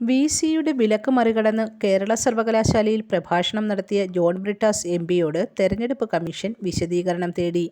V സിയുടെ വിലക്ക് മറികടന്ന് കേരള സർവകലാശാലയിൽ പ്രഭാഷണം നടത്തിയ ജോൺ ബ്രിട്ടാസ് എം പിയോട് തെരഞ്ഞെടുപ്പ് കമ്മീഷൻ വിശദീകരണം തേടി.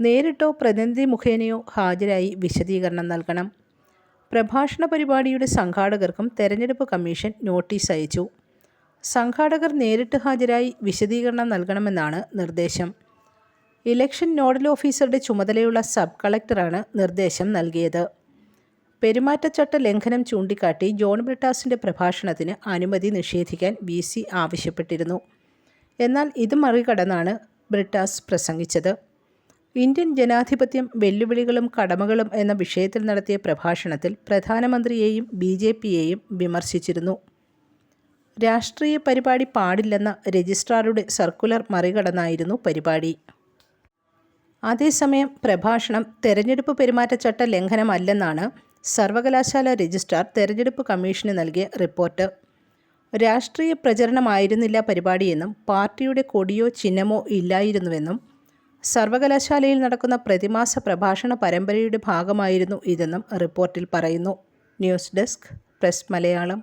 നേരിട്ടോ പ്രതിനിധി മുഖേനയോ ഹാജരായി വിശദീകരണം നൽകണം. പ്രഭാഷണ പരിപാടിയുടെ സംഘാടകർക്കും തെരഞ്ഞെടുപ്പ് കമ്മീഷൻ നോട്ടീസ് അയച്ചു. സംഘാടകർ നേരിട്ട് ഹാജരായി വിശദീകരണം നൽകണമെന്നാണ് നിർദ്ദേശം. ഇലക്ഷൻ നോഡൽ ഓഫീസറുടെ ചുമതലയുള്ള സബ് കളക്ടറാണ് നിർദ്ദേശം നൽകിയത്. പെരുമാറ്റച്ചട്ട ലംഘനം ചൂണ്ടിക്കാട്ടി ജോൺ ബ്രിട്ടാസിന്റെ പ്രഭാഷണത്തിന് അനുമതി നിഷേധിക്കാൻ വി സി ആവശ്യപ്പെട്ടിരുന്നു. എന്നാൽ ഇത് മറികടന്നാണ് ബ്രിട്ടാസ് പ്രസംഗിച്ചത്. ഇന്ത്യൻ ജനാധിപത്യം വെല്ലുവിളികളും കടമകളും എന്ന വിഷയത്തിൽ നടത്തിയ പ്രഭാഷണത്തിൽ പ്രധാനമന്ത്രിയെയും ബി ജെ പിയെയും വിമർശിച്ചിരുന്നു. രാഷ്ട്രീയ പരിപാടി പാടില്ലെന്ന രജിസ്ട്രാറുടെ സർക്കുലർ മറികടന്നായിരുന്നു പരിപാടി. അതേസമയം പ്രഭാഷണം തെരഞ്ഞെടുപ്പ് പെരുമാറ്റച്ചട്ട ലംഘനമല്ലെന്നാണ് സർവകലാശാല രജിസ്ട്രാർ തെരഞ്ഞെടുപ്പ് കമ്മീഷന് നൽകിയ റിപ്പോർട്ട്. രാഷ്ട്രീയ പ്രചരണമായിരുന്നില്ല പരിപാടിയെന്നും പാർട്ടിയുടെ കൊടിയോ ചിഹ്നമോ ഇല്ലായിരുന്നുവെന്നും സർവകലാശാലയിൽ നടക്കുന്ന പ്രതിമാസ പ്രഭാഷണ പരമ്പരയുടെ ഭാഗമായിരുന്നു ഇതെന്നും റിപ്പോർട്ടിൽ പറയുന്നു. News desk press Malayalam.